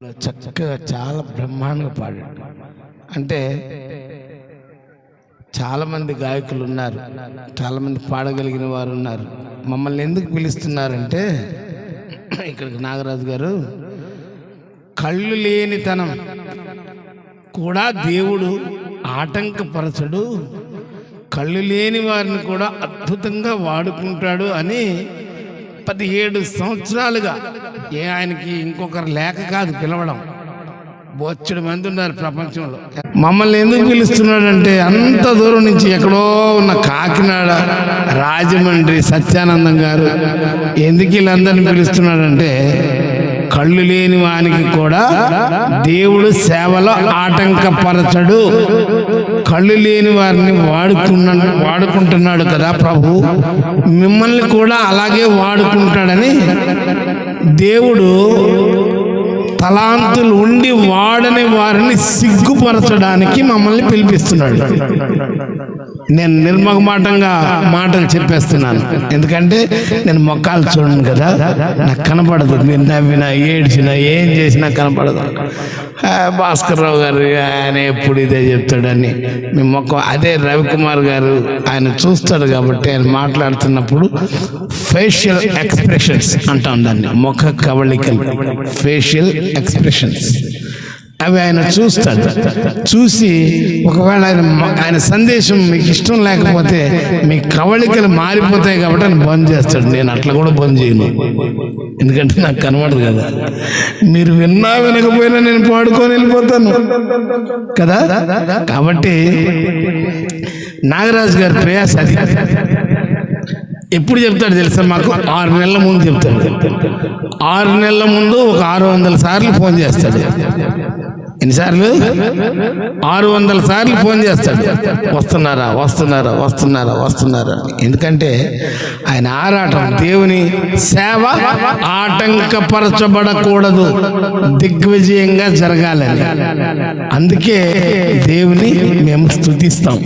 చక్కగా చాలా బ్రహ్మాండంగా పాడాడు. అంటే చాలామంది గాయకులు ఉన్నారు చాలామంది పాడగలిగిన వారు ఉన్నారు. మమ్మల్ని ఎందుకు పిలుస్తున్నారంటే ఇక్కడికి నాగరాజు గారు కళ్ళు లేనితనం కూడా దేవుడు ఆటంకపరచడు కళ్ళు లేని వారిని కూడా అద్భుతంగా వాడుకుంటాడు అని పదిహేడు సంవత్సరాలుగా ఏ ఆయనకి ఇంకొకరు లేక కాదు పిలవడం. బొచ్చడు మంది ఉన్నారు ప్రపంచంలో. మమ్మల్ని ఎందుకు పిలుస్తున్నాడంటే అంత దూరం నుంచి ఎక్కడో ఉన్న కాకినాడ రాజమండ్రి సత్యానందం గారు ఎందుకు వీళ్ళందరిని పిలుస్తున్నాడంటే కళ్ళు లేని వానికి కూడా దేవుడు సేవలో ఆటంకపరచడు. కళ్ళు లేని వారిని వాడుకున్న వాడుకుంటున్నాడు కదా ప్రభు. మిమ్మల్ని కూడా అలాగే వాడుకుంటాడని దేవుడు తలాంతులు ఉండి వాడని వారిని సిగ్గుపరచడానికి మమ్మల్ని పిలిపిస్తున్నాడు. నేను నిర్మగమాటంగా మాటలు చెప్పేస్తున్నాను. ఎందుకంటే నేను మొక్కలు చూడను కదా. నాకు కనపడదు. మీరు నవ్వినా ఏడ్చినా ఏం చేసినా కనపడదు. భాస్కర్ రావు గారు ఆయన ఎప్పుడు ఇదే చెప్తాడని. మీ మొక్క అదే రవికుమార్ గారు ఆయన చూస్తాడు కాబట్టి ఆయన మాట్లాడుతున్నప్పుడు ఫేషియల్ ఎక్స్ప్రెషన్స్ అంటాం దాన్ని. ముఖ కవళికలు. ఫేషియల్ ఎక్స్ప్రెషన్స్ అవి ఆయన చూస్తాడు. చూసి ఒకవేళ ఆయన ఆయన సందేశం మీకు ఇష్టం లేకపోతే మీ కవళికలు మారిపోతాయి కాబట్టి ఆయన బంద్ చేస్తాడు. నేను అట్లా కూడా బంద్ చేయను. ఎందుకంటే నాకు కనబడదు కదా. మీరు విన్నా వినకపోయినా నేను పాడుకొని వెళ్ళిపోతాను. కదా? కాబట్టి నాగరాజు గారి ప్రయాస అది. ఎప్పుడు చెప్తాడు తెలుసా మాకు? ఆరు నెలల ముందు చెప్తాడు. ఆరు నెలల ముందు ఒక ఆరు వందల సార్లు ఫోన్ చేస్తాడు. ఎన్నిసార్లు? ఆరు వందల సార్లు ఫోన్ చేస్తాడు. వస్తున్నారా వస్తున్నారా వస్తున్నారా వస్తున్నారా ఎందుకంటే ఆయన ఆరాటం దేవుని సేవ ఆటంకపరచబడకూడదు. దిగ్విజయంగా జరగాలని. అందుకే దేవుని మేము స్థుతిస్తాం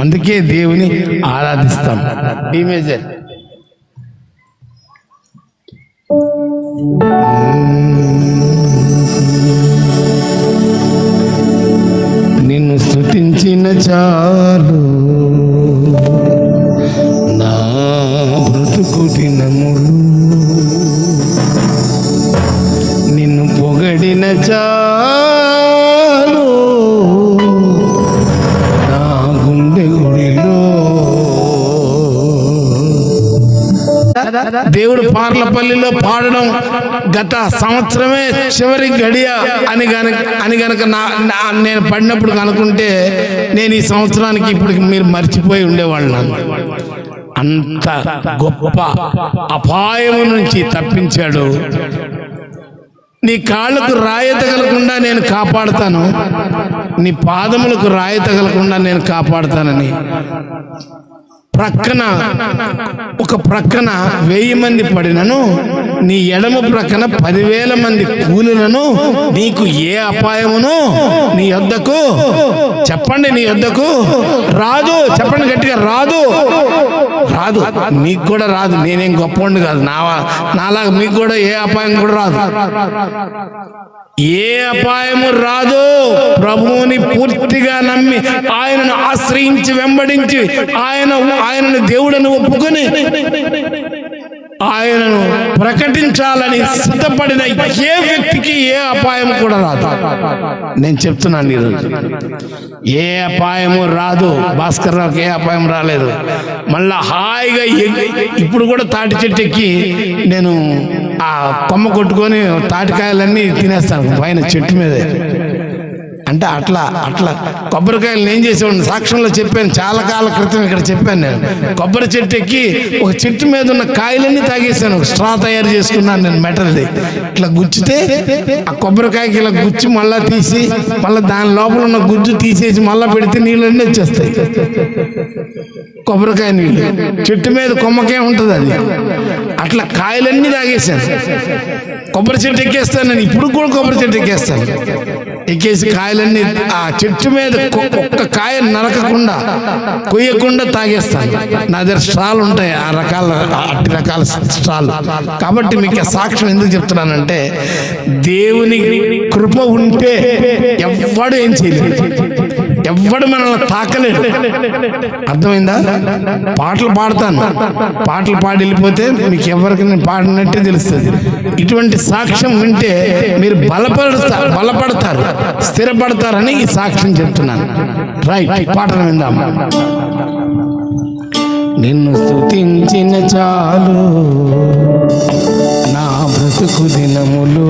అందుకే దేవుని ఆరాధిస్తాం. ఈ మేజర్. నిన్ను స్థుతించిన చాలు. నా బ్రతుకు దినములు. నిన్ను పొగడిన చాలు. నా గుండె గుడిలో. దేవుడు పార్లపల్లిలో పాడడం గత సంవత్సరమే చివరి గడియ అని గనక అని గనక నా నేను పడినప్పుడు కనుకుంటే నేను ఈ సంవత్సరానికి ఇప్పుడు మీరు మర్చిపోయి ఉండేవాళ్ళు. అంత గొప్ప అపాయం నుంచి తప్పించాడు. నీ కాళ్ళకు రాయి తగలకుండా నేను కాపాడుతాను. నీ పాదములకు రాయి తగలకుండా నేను కాపాడుతానని. ప్రక్కన ఒక ప్రక్కన వెయ్యి మంది పడినను. నీ ఎడమ ప్రక్కన పదివేల మంది కూలీలను నీకు ఏ అపాయమును నీ యొద్దకు చెప్పండి నీ యొద్దకు. రాదు చెప్పండి గట్టిగా రాదు. రాదు మీకు కూడా రాదు. నేనేం గొప్పవాడిని కాదు. నా నాలాగా మీకు కూడా ఏ అపాయం కూడా రాదు. ఏ అపాయము రాదు. ప్రభువుని పూర్తిగా నమ్మి ఆయనను ఆశ్రయించి వెంబడించి ఆయన ఆయనను దేవుడని ఒప్పుకొని ఆయనను ప్రకటించాలని సిద్ధపడిన ఏ వ్యక్తికి ఏ అపాయం కూడా రాదు. నేను చెప్తున్నాను ఈరోజు ఏ అపాయము రాదు. భాస్కర్ రావుకి ఏ అపాయం రాలేదు. మళ్ళా హాయిగా ఇప్పుడు కూడా తాటి చెట్టు ఎక్కి నేను ఆ కొమ్మ కొట్టుకొని తాటికాయలన్నీ తినేస్తాను పైన చెట్టు మీదే. అంటే అట్లా అట్లా. కొబ్బరికాయలు ఏం చేసేవాడిని. సాక్ష్యంలో చెప్పాను. చాలా కాల క్రితం ఇక్కడ చెప్పాను నేను. కొబ్బరి చెట్టు ఎక్కి ఒక చెట్టు మీద ఉన్న కాయలన్నీ తాగేసాను ఒక స్ట్రా తయారు చేసుకున్నాను నేను మెటల్ది. ఇట్లా గుచ్చితే ఆ కొబ్బరికాయకి ఇలా గుచ్చి మళ్ళీ తీసి మళ్ళీ దాని లోపల ఉన్న గుజ్జు తీసేసి మళ్ళీ పెడితే నీళ్ళన్నీ వచ్చేస్తాయి. కొబ్బరికాయ నీళ్ళు. చెట్టు మీద కొమ్మకే ఉంటుంది అది? అట్లా కాయలన్నీ తాగేశాను. కొబ్బరి చెట్టు ఎక్కేస్తాను నేను. ఇప్పుడు కూడా కొబ్బరి చెట్టు ఎక్కేస్తాను. ఎక్కేసి కాయలన్నీ ఆ చెట్టు మీద ఒక్క కాయ నరకకుండా కొయ్యకుండా తాగేస్తాను. నా దగ్గర స్ట్రాలు ఉంటాయి. ఆ రకాల అట్టి రకాల స్ట్రాలు. కాబట్టి మీకు సాక్ష్యం ఎందుకు చెప్తున్నానంటే దేవుని కృప ఉంటే ఎవ్వడు ఏం చేయలేదు ఎవ్వడు మనల్ని తాకలేడు. అర్థమైందా? పాటలు పాడతాను. పాటలు పాడి వెళ్ళిపోతే మీకు ఎవరికి నేను పాడినట్టే తెలుస్తుంది. ఇటువంటి సాక్ష్యం వింటే మీరు బలపడతా బలపడతారు స్థిరపడతారని ఈ సాక్ష్యం చెప్తున్నాను. రైట్ పాటలు విందాం. నిన్ను స్థుతించిన చాలు నా బ్రతుకు దినములు.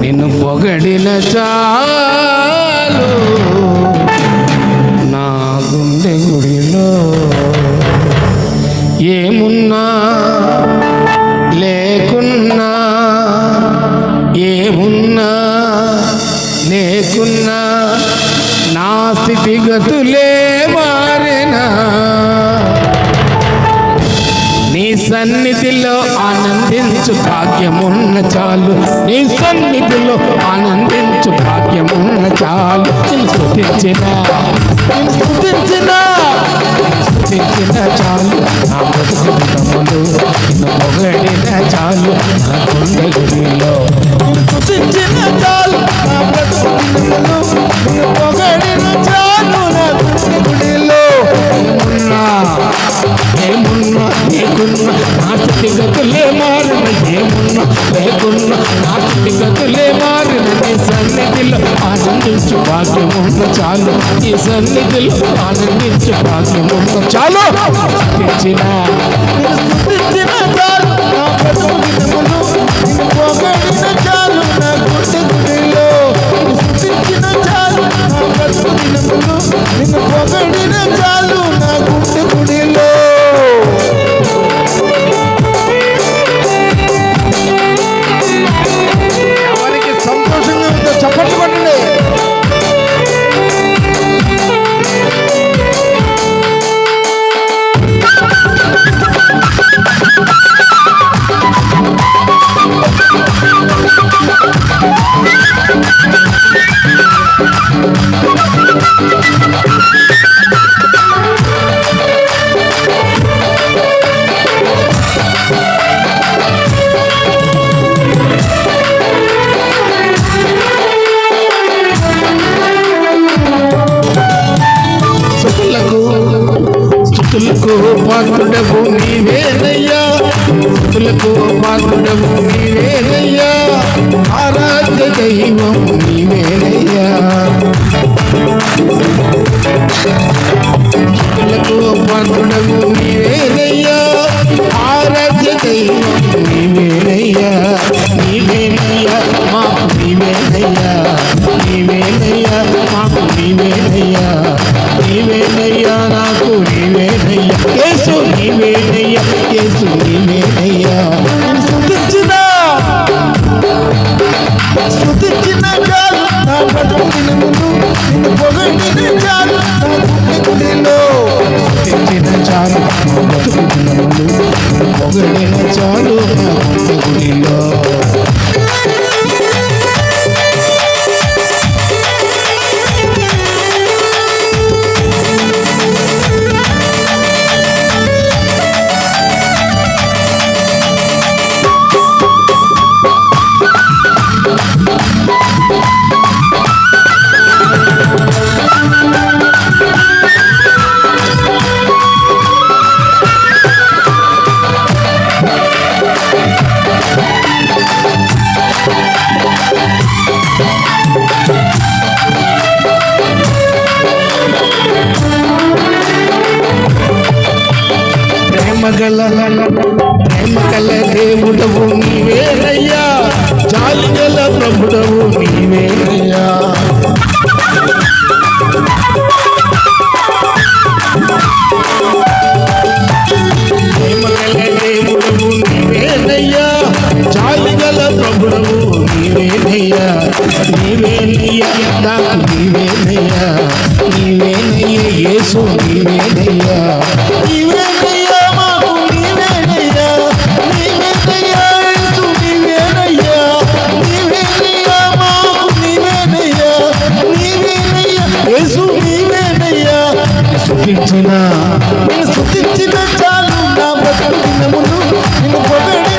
నిన్ను పొగడిన చాలు నా గుండె గుడిలో ఏమున్నా లేకున్నా ఏమున్నా లేకున్నా నా స్థితిగతులే మారినా? సన్నిధిలో ఆనందించు భాగ్యమున్న చాలు. నీ సన్నిధిలో ఆనందించు భాగ్యమున్న చాలు. చాలు. నా బ్రతుకుతములు పొగడిన చాలు. నా కొండ చాలు. నా ఆనందించు చాలు. ఈ సన్నిధిలో ఆనందించు భాగ్యమున్న చాలు. స్థుతించిన స్థుతించిన నా బ్రతుకు నిన్ను పొగడిన చాలు నా గుండె గుడిలో చాలు నా బ్రతుకు పొగడిన చాలు నా గుండె గుడిలో ప్రేమగల ప్రేమగల దేవుడవు నీవేనయ్యా జాలిగల ప్రభుడవు నీవేనయ్యా ప్రేమగల దేవుడవు నీవేనయ్యా జాలిగల ప్రభుడవు నీవేనయ్యా నీవేనయ్యా నాకు నీవేనయ్యా నీవేనయ్యా యేసు నీవేనయ్యా నీవేనయ్యా నేను శుద్ధించిన చాలు నా బ్రతుకు దినములు నిన్ను పొగడు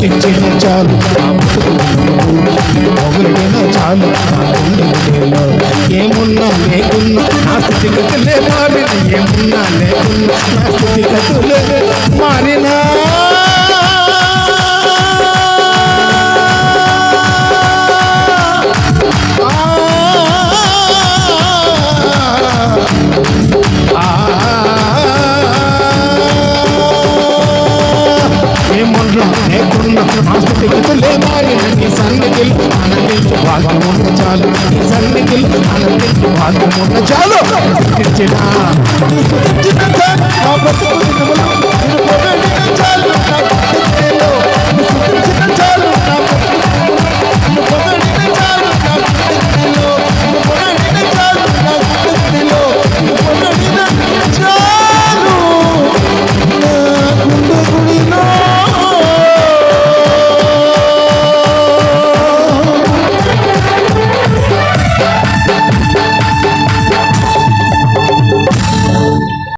ప్రేమించిన చాలు. నా చాలు. ఏమున్నా లేకున్నా ఏమున్నా లేకున్నా మారినా. చాలు